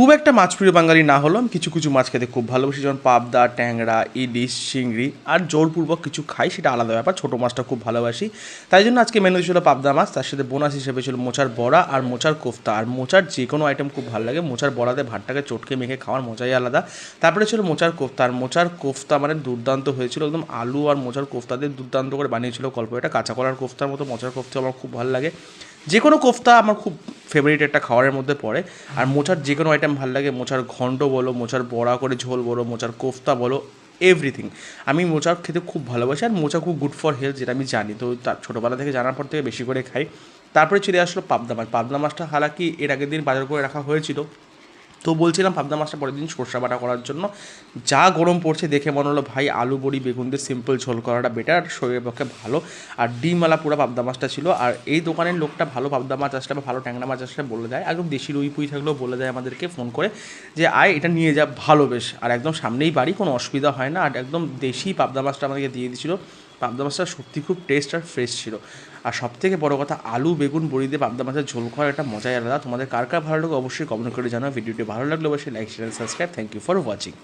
খুব একটা মাছ প্রিয় বাঙালি না হলাম কিছু কিছু মাছ খেতে খুব ভালোবাসি, যেমন পাবদা, ট্যাংরা, ইলিশ চিংড়ি আর জোরপূর্বক কিছু খাই, সেটা আলাদা ব্যাপার, ছোটো মাছটা খুব ভালোবাসি। তাই জন্য আজকে মেনু ছিল পাবদা মাছ, তার সাথে বোনাস হিসেবে ছিল মোচার বড়া আর মোচার কোফতা। আর মোচার যে কোনো আইটেম খুব ভালো লাগে, মোচার বড়াতে ভাতটাকে চটকে মেখে খাওয়ার মজাই আলাদা। তারপরে ছিল মোচার কোফতা, আর মোচার কোফতা মানে দুর্দান্ত হয়েছিল, একদম আলু আর মোচার কোফতা দিয়ে দুর্দান্ত করে বানিয়েছিল গল্প এটা কাঁচা কলার কোফতার মতো মোচার কোফতা আমার খুব ভালো লাগে। যে কোনো কোফতা আমার খুব ফেভারিট একটা খাবারের মধ্যে পড়ে। আর মোচার যে কোনো আইটেম ভালো লাগে, মোচার ঘন্ট বলো, মোচার বড়া করে ঝোল বলো, মোচার কোফতা বলো এভরিথিং আমি মোচা খেতে খুব ভালোবাসি আর মোচা খুব গুড ফর হেলথ যেটা আমি জানি। তো তার ছোটোবেলা থেকে জানার পর থেকে বেশি করে খাই। তারপরে চলে আসলো পাবদা মাছ। পাবদা মাছটা হালাকি এর আগের দিন বাজার করে রাখা হয়েছিল। তো বলছিলাম পাবদা মাছটা পরের দিন সর্ষা বাটা করার জন্য। যা গরম পড়ছে দেখে মনে হলো, ভাই, আলু বড়ি, বেগুন দিয়ে সিম্পল ঝোল করাটা বেটার শরীরের পক্ষে ভালো। আর ডিমওয়ালা পুরো পাবদা মাছটা ছিল। আর এই দোকানের লোকটা ভালো পাবদা মাছ আসলে বা ভালো ট্যাংরা মাছ আসলে বলে দেয়। একদম দেশি রুই পুই থাকলেও বলে দেয় আমাদেরকে ফোন করে যে, আয়, এটা নিয়ে যা, ভালো বেশ। আর একদম সামনেই বাড়ি, কোনো অসুবিধা হয় না। আর একদম দেশি পাবদা মাছটা আমাদেরকে দিয়ে দিয়েছিল। পাবদা মাছটা সত্যি খুব টেস্ট আর ফ্রেশ ছিল। আর সব থেকে বড় কথা, আলু, বেগুন, বড়ি দিয়ে পাবদা মাছের ঝোল খাওয়ার একটা মজাই আলাদা। তোমাদের কার কার ভালো লাগে অবশ্যই কমেন্ট করে জানাও। ভিডিওটি ভালো লাগলে অবশ্যই like share subscribe thank you for watching